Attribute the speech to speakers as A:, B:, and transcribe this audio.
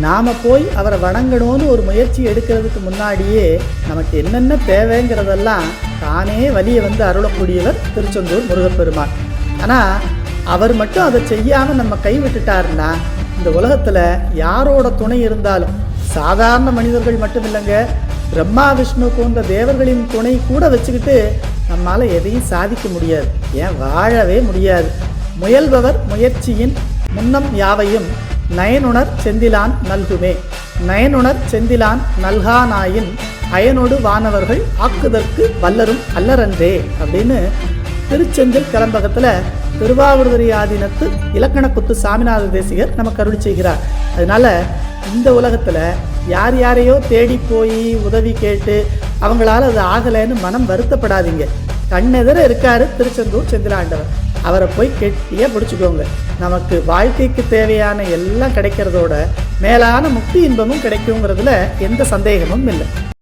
A: நாம் போய் அவரை வணங்கணும்னு ஒரு முயற்சி எடுக்கிறதுக்கு முன்னாடியே நமக்கு என்னென்ன தேவைங்கிறதெல்லாம் தானே வழியை வந்து அருளக்கூடியவர் திருச்செந்தூர் முருகப்பெருமான். ஆனால் அவர் மட்டும் அதை செய்யாமல் நம்ம கைவிட்டுட்டாருன்னா இந்த உலகத்தில் யாரோட துணை இருந்தாலும் சாதாரண மனிதர்கள் மட்டும் இல்லைங்க பிரம்மா விஷ்ணு போன்ற தேவர்களின் துணை கூட வச்சுக்கிட்டு நம்மால் எதையும் சாதிக்க முடியாது. ஏன்? வாழவே முடியாது. முயல்பவர் முயற்சியின் முன்னம் யாவையும் நயனுணர் செந்திலான் நல்குமே. நயனுணர் செந்திலான் நல்கானாயின் அயனோடு வானவர்கள் ஆக்குதற்கு வல்லரும் அல்லரன்றே அப்படின்னு திருச்செந்தில் கலம்பகத்தில் திருவாவூர்வரி ஆதீனத்து இலக்கணக்குத்து சாமிநாத தேசிகர் நமக்கு அருள் செய்கிறார். அதனால் இந்த உலகத்தில் யார் யாரையோ தேடி போய் உதவி கேட்டு அவங்களால அது ஆகலைன்னு மனம் வருத்தப்படாதீங்க. கண்ணெதிர இருக்காரு திருச்செந்தூர் செந்திலாண்டவர். அவரை போய் கெட்டியாக பிடிச்சிக்கோங்க. நமக்கு வாழ்க்கைக்கு தேவையான எல்லாம் கிடைக்கிறதோட மேலான முக்தி இன்பமும் கிடைக்குங்கிறதுல எந்த சந்தேகமும் இல்லை.